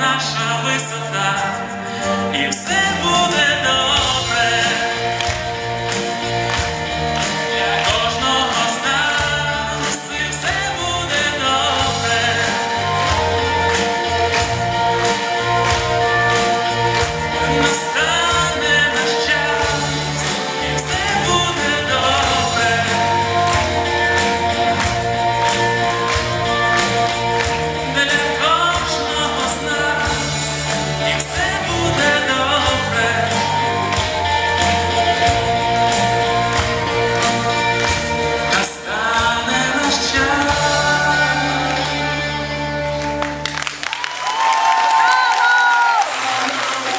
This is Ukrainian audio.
наша висота, і все буде.